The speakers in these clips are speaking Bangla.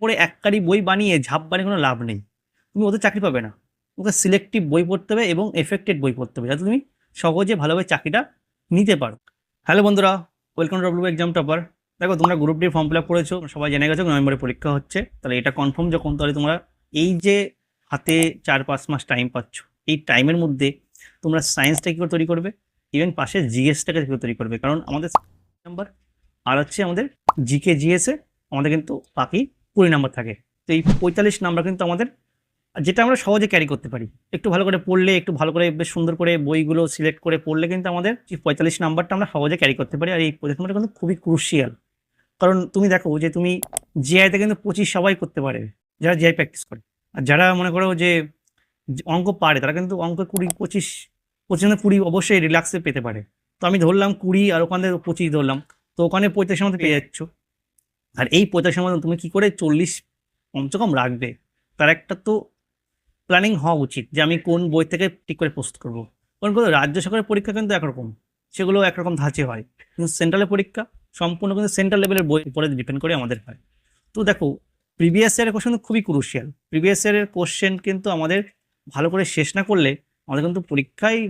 পড়ে এককারি বই বানিয়ে ঝাপ বানিয়ে কোনো লাভ নেই। তুমি ওদের চাকরি পাবে না। তোমাকে সিলেক্টিভ বই পড়তে হবে এবং এফেক্টেড বই পড়তে হবে, যাতে তুমি সহজে ভালোভাবে চাকরিটা নিতে পারো। হ্যালো বন্ধুরা ওয়েলকাম ডব্লিউ এক্সাম টপার দেখো, তোমরা group D form fill up করেছ, সবাই জেনে গেছো, নভেম্বরে পরীক্ষা হচ্ছে। তাহলে এটা কনফার্ম যখন তাহলে তোমরা এই যে হাতে চার পাঁচ মাস টাইম পাচ্ছ, এই টাইমের মধ্যে তোমরা সায়েন্সটা কী করে তৈরি করবে? ইভেন পাশে জিএসটাকে কী করে তৈরি করবে? কারণ আমাদের নাম্বার আর হচ্ছে আমাদের জিকে জিএসে আমাদের কিন্তু বাকি কুড়ি নাম্বার থাকে। তো এই পঁয়তাল্লিশ নাম্বার কিন্তু আমাদের, যেটা আমরা সহজে ক্যারি করতে পারি। একটু ভালো করে পড়লে, একটু ভালো করে বেশ সুন্দর করে বইগুলো সিলেক্ট করে পড়লে কিন্তু আমাদের পঁয়তাল্লিশ নাম্বারটা আমরা সহজে ক্যারি করতে পারি। আর এই পঁয়তাল্লিশ নাম্বারটা কিন্তু খুবই ক্রুশিয়াল কারণ তুমি দেখো যে তুমি জিআইতে কিন্তু পঁচিশ সবাই করতে পারে, যারা জিআই প্র্যাকটিস করে। আর যারা মনে করো যে অঙ্ক পারে, তারা কিন্তু অঙ্ক কুড়ি, পঁচিশ পঁচিশ কুড়ি অবশ্যই রিল্যাক্সে পেতে পারে। তো আমি ধরলাম কুড়ি আর ওখানে পঁচিশ ধরলাম। তো ওখানে পঁয়তাল্লিশের মধ্যে পেয়ে যাচ্ছ। আর এই পঁয়তাল্লিশের মধ্যে তুমি কি করে চল্লিশ কমসে কম রাখবে? তার একটা তো প্ল্যানিং হওয়া উচিত যে আমি কোন বই থেকে ঠিক করে প্রস্তুত করব। কারণ কোনো রাজ্য সরকারের পরীক্ষা কিন্তু একরকম, সেগুলো একরকম ধাঁচে হয়। কিন্তু সেন্ট্রালের পরীক্ষা সম্পূর্ণ কিন্তু সেন্ট্রাল লেভেলের বই উপরে ডিপেন্ড করে আমাদের হয়। তো দেখো প্রিভিয়াস ইয়ারের কোশ্চেন খুবই ক্রুশিয়াল প্রিভিয়াস ইয়ারের কোশ্চেন কিন্তু আমাদের ভালো করে শেষ না করলে আমাদের কিন্তু পরীক্ষায়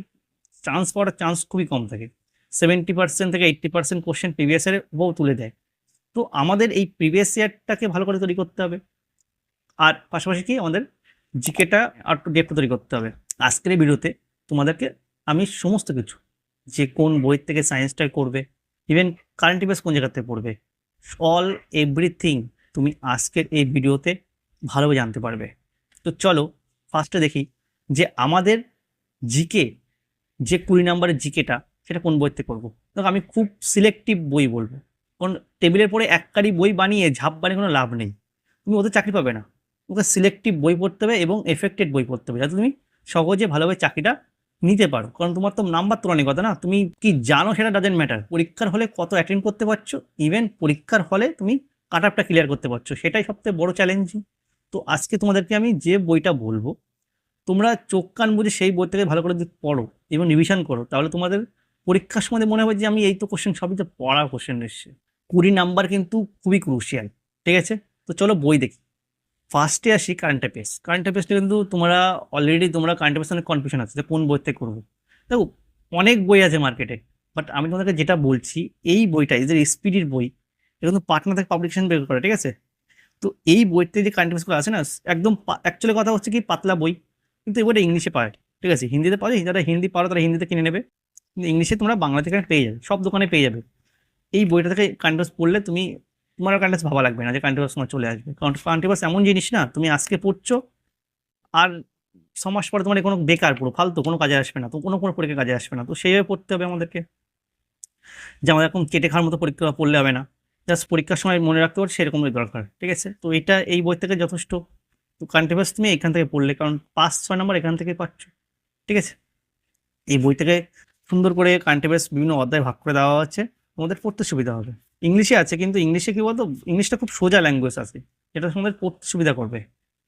চান্স পাওয়ার চান্স খুবই কম থাকে। সেভেন্টি পার্সেন্ট থেকে এইট্টি পার্সেন্ট কোশ্চেন প্রিভিয়াস ইয়ারে বউ তুলে দেয়। তো আমাদের এই প্রিভিয়াস ইয়ারটাকে ভালো করে তৈরি করতে হবে। আর পাশাপাশি কি আমাদের জিকেটা আর একটু ডেপটা তৈরি করতে হবে। আজকের এই ভিডিওতে তোমাদেরকে আমি সমস্ত কিছু, যে কোন বই থেকে সায়েন্সটা করবে ইভেন কারেন্ট অ্যাফেয়ার্স কোন জায়গা থেকে পড়বে অল এভরিথিং তুমি আজকের এই ভিডিওতে ভালোভাবে জানতে পারবে। তো চলো ফার্স্টে দেখি যে আমাদের জিকে যে কুড়ি নাম্বারের জিকেটা সেটা কোন বই থেকে করব দেখো আমি খুব সিলেক্টিভ বই বলব। কারণ টেবিলের পরে এককারি বই বানিয়ে ঝাপ বানিয়ে কোনো লাভ নেই। তুমি ওদের চাকরি পাবে না। তোমাকে সিলেক্টিভ বই পড়তে হবে এবং এফেক্টেড বই পড়তে হবে, যাতে তুমি সহজে ভালোভাবে চাকরিটা নিতে পারো। কারণ তোমার তো নাম্বার তোলা কথা না। তুমি কি জানো সেটা ডাজেন্ট ম্যাটার পরীক্ষার হলে কত অ্যাটেন্ড করতে পারছ ইভেন পরীক্ষার হলে তুমি কাট আপটা ক্লিয়ার করতে পারছ। সেটাই সবথেকে বড় চ্যালেঞ্জিং তো আজকে তোমাদেরকে আমি যে বইটা বলব, তোমরা চোখ কান বুঝে সেই বই থেকে ভালো করে পড়ো এবং রিভিশন করো, তাহলে তোমাদের পরীক্ষার সময় মনে হবে যে আমি এই তো কোশ্চেন সবই তো পড়া কোশ্চেন এসছে। কুড়ি নাম্বার কিন্তু খুবই ক্রুশিয়াল ঠিক আছে? তো চলো বই দেখি। ফার্স্টে আসি কারেন্ট অ্যাফেয়ার্স কারেন্ট অ্যাফেয়ার্সটা কিন্তু তোমরা অলরেডি তোমরা কারেন্ট অ্যাফেয়ার্স অনেক কনফিউশন আছে যে কোন বই থেকে করব। দেখো, অনেক বই আছে মার্কেটে বাট আমি তোমাদেরকে যেটা বলছি, এই বইটা যে স্পিডির বই, এটা কিন্তু পাটনা থেকে পাবলিকেশন বের করে, ঠিক আছে? তো এই বইতে যে কারেন্ট অ্যাফেয়ার্সগুলো আছে না, একদম অ্যাকচুয়ালি কথা হচ্ছে কি, পাতলা বই, কিন্তু এই বইটা ইংলিশে পায় ঠিক আছে? হিন্দিতে পাওয়া যায়, যারা হিন্দি পারো তারা হিন্দিতে কিনে নেবে। কিন্তু ইংলিশে তোমরা বাংলা থেকে পেয়ে যাবে, সব দোকানে পেয়ে যাবে। এই বইটা থেকে কারেন্ট পড়লে তুমি তোমার আর কারেন্ট ভাবা লাগবে না যে কারেন্ট তোমার চলে আসবে। কারণ কারেন্ট এমন জিনিস না, তুমি আজকে পড়ছো আর মাস পরে তোমার কোনো বেকার পুরো ফালতু কোনো কাজে আসবে না, তো কোনো কোনো পরীক্ষা কাজে আসবে না, তো সেইভাবে পড়তে হবে আমাদেরকে। যে আমাদের এখন কেটে খাওয়ার মতো পরীক্ষা পড়লে হবে না। জাস্ট পরীক্ষার সময় মনে রাখতে পারো সেরকমই দরকার, ঠিক আছে? তো এটা, এই বই থেকে যথেষ্ট। তো কারেন্ট অ্যাফেয়ার্স তুমি এখান থেকে পড়লে, কারণ পাঁচ, ছয় নম্বর এখান থেকে পাচ্ছ, ঠিক আছে? এই বই থেকে সুন্দর করে কারেন্ট অ্যাফেয়ার্স বিভিন্ন অধ্যায় ভাগ করে দেওয়া আছে। তোমাদের পড়তে সুবিধা হবে। ইংলিশে আছে, কিন্তু ইংলিশে কি বলতো? ইংলিশটা খুব সোজা ল্যাঙ্গুয়েজ আছে। যেটা তোমাদের পড়তে সুবিধা করবে।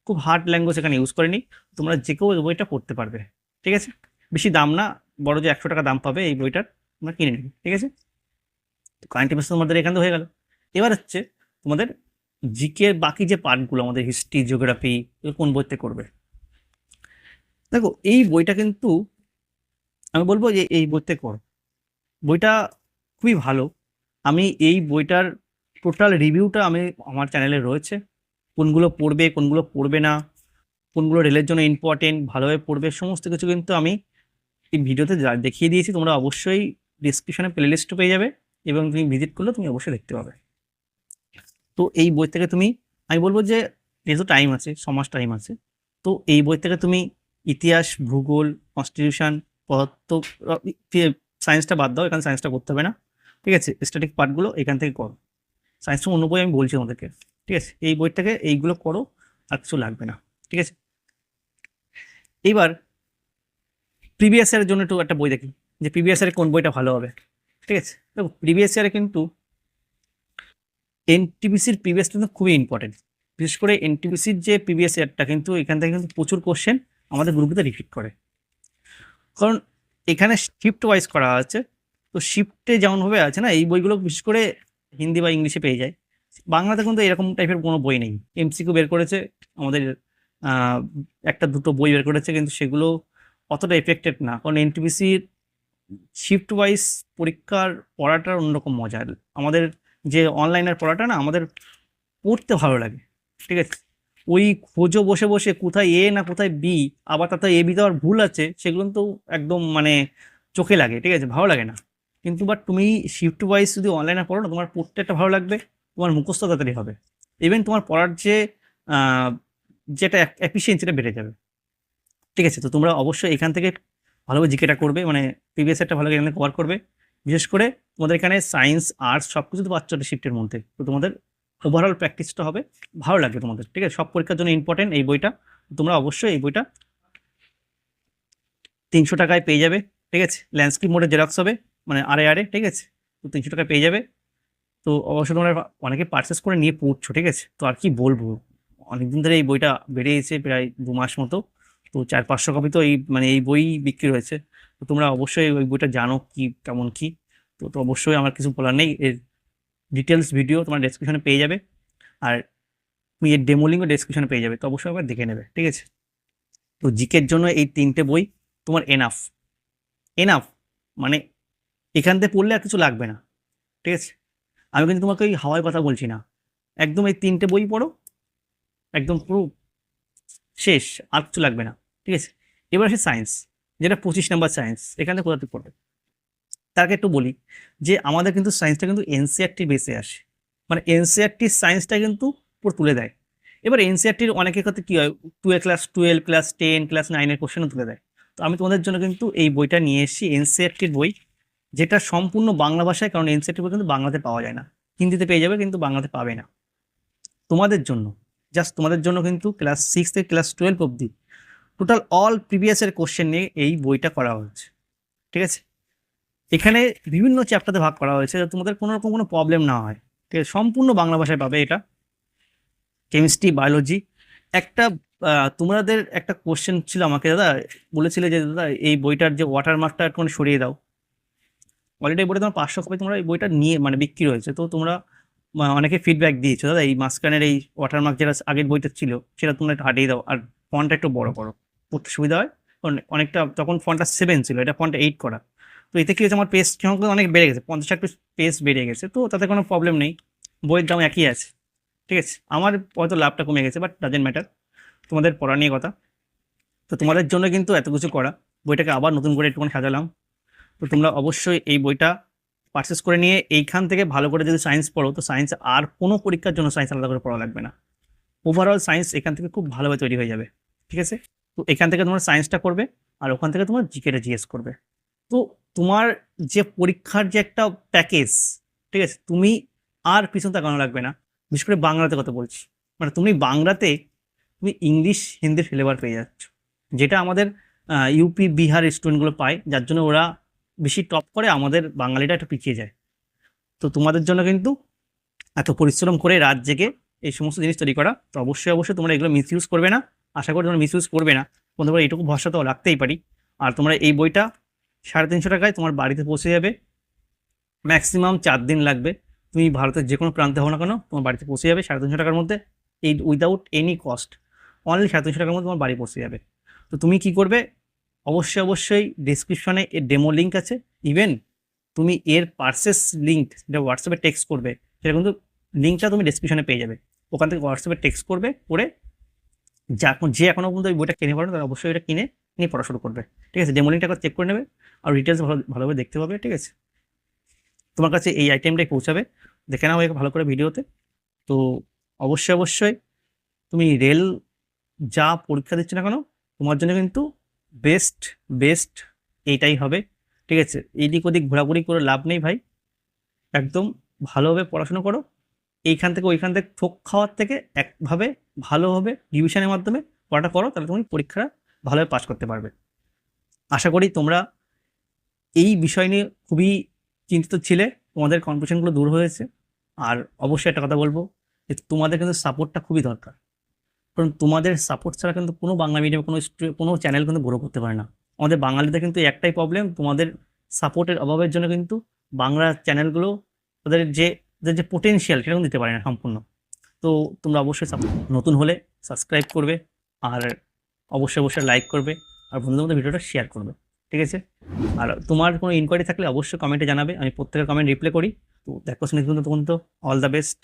খুব হার্ড ল্যাঙ্গুয়েজ এখানে ইউজ করেনি। তোমরা যে কেউ বইটা পড়তে পারবে। ঠিক আছে? বেশি দাম না, বড় যে একশো টাকা দাম পাবে এই বইটার, তোমরা কিনে নেবে। ঠিক আছে? কারেন্ট অ্যাফেয়ার্স তোমাদের এখান থেকে হয়ে গেল। এবার হচ্ছে তোমাদের জিকে বাকি যে পার্টগুলো আমাদের হিস্ট্রি জিওগ্রাফি কোন বইতে করবে? দেখো, এই বইটা কিন্তু আমি বলব যে এই বইতে কর। বইটা খুবই ভালো। আমি এই বইটার টোটাল রিভিউটা আমি আমার চ্যানেলে রয়েছে। কোনগুলো পড়বে কোনগুলো পড়বে না, কোনগুলো রেলের জন্য ইম্পর্টেন্ট ভালোভাবে পড়বে, সমস্ত কিছু কিন্তু আমি এই ভিডিওতে দেখিয়ে দিয়েছি, তোমরা অবশ্যই ডিসক্রিপশনে প্লেলিস্টও পেয়ে যাবে এবং তুমি ভিজিট করলে তুমি অবশ্যই দেখতে পাবে। তো এই বই থেকে তুমি, আমি বলব যে যেহেতু টাইম আছে, সমাজ টাইম আছে, তো এই বই থেকে তুমি ইতিহাস, ভূগোল কনস্টিটিউশন পদার্থ সায়েন্সটা বাদ দাও, এখানে সায়েন্সটা করতে হবে না। ঠিক আছে? স্ট্যাটিক পার্টগুলো এখান থেকে করো। সায়েন্স অন্য বই আমি বলছি আমাদেরকে ঠিক আছে? এই বইটাকে এইগুলো করো, আর কিছু লাগবে না। ঠিক আছে? এইবার প্রিভিয়াস ইয়ারের জন্য একটু একটা বই দেখি, যে প্রিভিয়াস ইয়ারে কোন বইটা ভালো হবে। ঠিক আছে? দেখো প্রিভিয়াস ইয়ারে কিন্তু এনটিপিসির প্রিভিয়াস কিন্তু খুবই ইম্পর্টেন্ট বিশেষ করে এনটিপিসির যে প্রিভিয়াস ইয়ারটা কিন্তু এখান থেকে কিন্তু প্রচুর কোশ্চেন আমাদের গ্রুপে রিপিট করে। কারণ এখানে শিফট ওয়াইজ করা আছে তো শিফটে যেমনভাবে আছে না, এই বইগুলো বিশেষ করে হিন্দি বা ইংলিশে পেয়ে যায়। বাংলাতে কিন্তু এরকম টাইপের কোনো বই নেই। এমসিকিউ বের করেছে, আমাদের একটা দুটো বই বের করেছে, কিন্তু সেগুলো অতটা এফেক্টেড না। কারণ এনটিপিসির শিফট ওয়াইজ পরীক্ষার পড়াটার অন্যরকম মজা। আমাদের যে অনলাইনের পড়াটা না, আমাদের পড়তে ভালো লাগে। ঠিক আছে? ওই খোঁজো বসে বসে কোথায় এ না কোথায় বি আবার তাতে এ বি তো আর ভুল আছে, সেগুলো তো একদম মানে চোখে লাগে। ঠিক আছে? ভালো লাগে না। কিন্তু বাট তুমি শিফট ওয়াইজ যদি অনলাইনে পড়ো না, তোমার পড়তে একটা ভালো লাগবে, তোমার মুখস্থ তাড়াতাড়ি হবে। ইভেন তোমার পড়ার যে যেটা এফিসিয়েন্সিটা বেড়ে যাবে। ঠিক আছে, তো তোমরা অবশ্যই এখান থেকে ভালোভাবে জিকেটা করবে মানে প্রিভিয়াস একটা ভালো এখানে কভার করবে। বিশেষ করে তোমাদের এখানে সায়েন্স আর্টস সব কিছু তো পাচ্ছ শিফটের মধ্যে। তো তোমাদের ওভারঅল প্র্যাকটিসটা হবে, ভালো লাগবে তোমাদের। ঠিক আছে, সব পরীক্ষার জন্য ইম্পর্টেন্ট এই বইটা। তোমরা অবশ্যই এই বইটা তিনশো টাকায় পেয়ে যাবে। ঠিক আছে ল্যান্ডস্কেপ মোডে জেরক্স হবে। মানে আরে আরে, ঠিক আছে? তো তিনশো টাকা পেয়ে যাবে। তো অবশ্যই তোমরা অনেকে পারচেস করে নিয়ে পড়ছো ঠিক আছে? তো আর কি বলব? অনেকদিন ধরে এই বইটা বেরিয়েছে প্রায় দু মাস মতো। তো চার পাঁচশো কপি তো এই মানে এই বই বিক্রি হয়েছে। তো তোমরা অবশ্যই ওই বইটা জানো কি, কেমন কি। তো তো অবশ্যই আমার কিছু বলার নেই। এর ডিটেলস ভিডিও তোমার ডেসক্রিপশনে পেয়ে যাবে। আর তুমি এর ডেমো লিঙ্কও ডেসক্রিপশনে পেয়ে যাবে। তো অবশ্যই একবার দেখে নেবে, ঠিক আছে? তো জিকের জন্য এই তিনটে বই তোমার এনাফ এনাফ মানে এখান থেকে পড়লে আর কিছু লাগবে না, ঠিক আছে? আমি কিন্তু তোমাকে ওই হাওয়ার কথা বলছি না। একদম এই তিনটে বই পড়ো, একদম পুরো শেষ, আর কিছু লাগবে না, ঠিক আছে? এবার আসে সায়েন্স যেটা পঁচিশ নাম্বার সায়েন্স এখানে কোথা থেকে পড়বে? আগে একটু বলি যে আমাদের কিন্তু সায়েন্সটা কিন্তু এনসিআরটি বেসে আসে। মানে এনসিআরটির সায়েন্সটা কিন্তু পুরো তুলে দেয়। এবার এনসিআরটির অনেকের ক্ষেত্রে কী হয় twelve class twelve class ten class নাইনের কোশ্চেনও তুলে দেয়। তো আমি তোমাদের জন্য কিন্তু এই বইটা নিয়ে এসেছি এনসিআরটির বই। যেটা সম্পূর্ণ বাংলা ভাষায়, কারণ এনসিআরটি বই কিন্তু বাংলাতে পাওয়া যায় না। হিন্দিতে পেয়ে যাবে, কিন্তু বাংলাতে পাবে না। তোমাদের জন্য জাস্ট তোমাদের জন্য কিন্তু ক্লাস সিক্স থেকে ক্লাস টুয়েলভ অবধি টোটাল অল প্রিভিয়াসের কোশ্চেন নিয়ে এই বইটা করা হয়েছে। ঠিক আছে? এখানে বিভিন্ন চ্যাপ্টারে ভাগ করা হয়েছে, যাতে তোমাদের কোনো রকম কোনো প্রবলেম না হয়। ঠিক আছে? সম্পূর্ণ বাংলা ভাষায় পাবে এটা। কেমিস্ট্রি বায়োলজি একটা তোমাদের একটা কোশ্চেন ছিল আমাকে, দাদা, বলেছিলে যে, দাদা, এই বইটার যে ওয়াটারমার্কটা একটু সরিয়ে দাও। অলরেডি বইটা তোমার পাঁচশো কপি তোমরা এই বইটা নিয়ে মানে বিক্রি হয়েছে। তো তোমরা অনেকে ফিডব্যাক দিয়েছ। দাদা, এই মাঝখানের এই ওয়াটারমার্ক যেটা আগের বইটা ছিল, সেটা তোমরা একটু হাটিয়ে দাও। আর ফন্টটা একটু বড় করো। পড়তে সুবিধা হয়। অনেকটা, তখন ফন্টটা সেভেন ছিল, এটা ফন্টটা এইট করা। তো এতে কি হয়েছে, আমার পেজ সংখ্যা অনেক বেড়ে গেছে। পঞ্চাশ ষাট পেজ বেড়ে গেছে। তো তাতে কোনো প্রবলেম নেই। বইয়ের দাম একই আছে। ঠিক আছে? আমার হয়তো লাভটা কমে গেছে বাট ডাজেন্ট ম্যাটার তোমাদের পড়া নিয়ে কথা। তো তোমাদের জন্য কিন্তু এত কিছু করা। বইটাকে আবার নতুন করে একটুখানি সাজালাম। তো তোমরা অবশ্যই এই বইটা পারচেস করে নিয়ে এইখান থেকে ভালো করে যদি সায়েন্স পড়ো, তো সায়েন্স আর কোনো পরীক্ষার জন্য সায়েন্স আলাদা করে পড়া লাগবে না। ওভারঅল সায়েন্স এখান থেকে খুব ভালোভাবে তৈরি হয়ে যাবে, ঠিক আছে? তো এখান থেকে তোমার সায়েন্সটা করবে আর ওখান থেকে তোমার জিকেটা জিএস করবে। তো তোমার যে পরীক্ষার যে একটা প্যাকেজ ঠিক আছে? তুমি আর পিছন তাকানো লাগবে না, বিশেষ করে বাংলাতে কথা বলছি। মানে তুমি বাংলাতে তুমি ইংলিশ হিন্দির ফ্লেভার পেয়ে যাচ্ছ। যেটা আমাদের ইউপি বিহার স্টুডেন্টগুলো পায়, যার জন্য ওরা বেশি টপ করে আমাদের বাঙালিটা একটু পিছিয়ে যায়। তো তোমাদের জন্য কিন্তু এত পরিশ্রম করে রাত জেগে এই সমস্ত জিনিস তৈরি করা, তো অবশ্যই অবশ্যই তোমরা এগুলো মিস ইউজ করবে না। আশা করি তোমরা মিস ইউজ করবে না। তোমরা এইটুকু ভরসা তো রাখতেই পারি। আর তোমরা এই বইটা সাড়ে তিনশো টাকায় তোমার বাড়িতে পৌঁছে যাবে। ম্যাক্সিমাম চার দিন লাগবে। তুমি ভারতের যে কোনো প্রান্তে হও না কেন, তোমার বাড়িতে পৌঁছে যাবে সাড়ে তিনশো টাকার মধ্যে। এই উইদাউট এনি কস্ট অনলি সাড়ে তিনশো টাকার মধ্যে তোমার বাড়ি পৌঁছে যাবে। তো তুমি কি করবে অবশ্যই অবশ্যই ডিসক্রিপশনে এর ডেমো লিঙ্ক আছে। ইভেন তুমি এর পার্সেস লিঙ্ক যেটা হোয়াটসঅ্যাপে টেক্সট করবে, সেটা কিন্তু লিঙ্কটা তুমি ডিসক্রিপশনে পেয়ে যাবে। ওখান থেকে হোয়াটসঅ্যাপে টেক্সট করবে, করে যা যে এখনও পর্যন্ত ওই বইটা কিনে পারো তারা অবশ্যই এটা কিনে, নিয়ে পড়া শুরু করবে। ঠিক আছে? ডেমো লিঙ্কটা একবার চেক করে নেবে আর ডিটেলস ভালো, ভালোভাবে দেখতে পাবে, ঠিক আছে? তোমার কাছে এই আইটেমটাই পৌঁছাবে। দেখে নাও ভালো করে ভিডিওতে। তো অবশ্যই অবশ্যই তুমি রেল যা পরীক্ষা দিচ্ছ না কেন, তোমার জন্য কিন্তু বেস্ট বেস্ট এইটাই হবে, ঠিক আছে? এদিক ওদিক ঘোরাঘুরি করে লাভ নেই ভাই। একদম ভালোভাবে পড়াশোনা করো। এইখান থেকে ওইখান থেকে ঠোক খাওয়ার থেকে একভাবে ভালোভাবে রিভিশনের মাধ্যমে পড়াটা করো, তাহলে তুমি পরীক্ষা ভালোভাবে পাস করতে পারবে। আশা করি তোমরা এই বিষয় নিয়ে খুবই চিন্তিত ছিলে, তোমাদের কনফিউশনগুলো দূর হয়েছে। আর অবশ্যই একটা কথা বলব যে তোমাদের কিন্তু সাপোর্টটা খুবই দরকার। কারণ তোমাদের সাপোর্ট ছাড়া কিন্তু কোনো বাংলা মিডিয়ামে কোনো স্টু- কোনো চ্যানেল কিন্তু গ্রো করতে পারে না। আমাদের বাঙালিদের কিন্তু একটাই প্রবলেম তোমাদের সাপোর্টের অভাবের জন্য কিন্তু বাংলা চ্যানেলগুলো তাদের যে যে যে পোটেনশিয়াল সেরকম দিতে পারে না সম্পূর্ণ। তো তোমরা অবশ্যই নতুন হলে সাবস্ক্রাইব করবে আর অবশ্যই অবশ্যই লাইক করবে আর বন্ধুদের মধ্যে ভিডিওটা শেয়ার করবে, ঠিক আছে? আর তোমার কোনো ইনকোয়ারি থাকলে অবশ্যই কমেন্টে জানাবে, আমি প্রত্যেকের কমেন্ট রিপ্লাই করি। তো দেখো শুনে তখন তো অল দ্য বেস্ট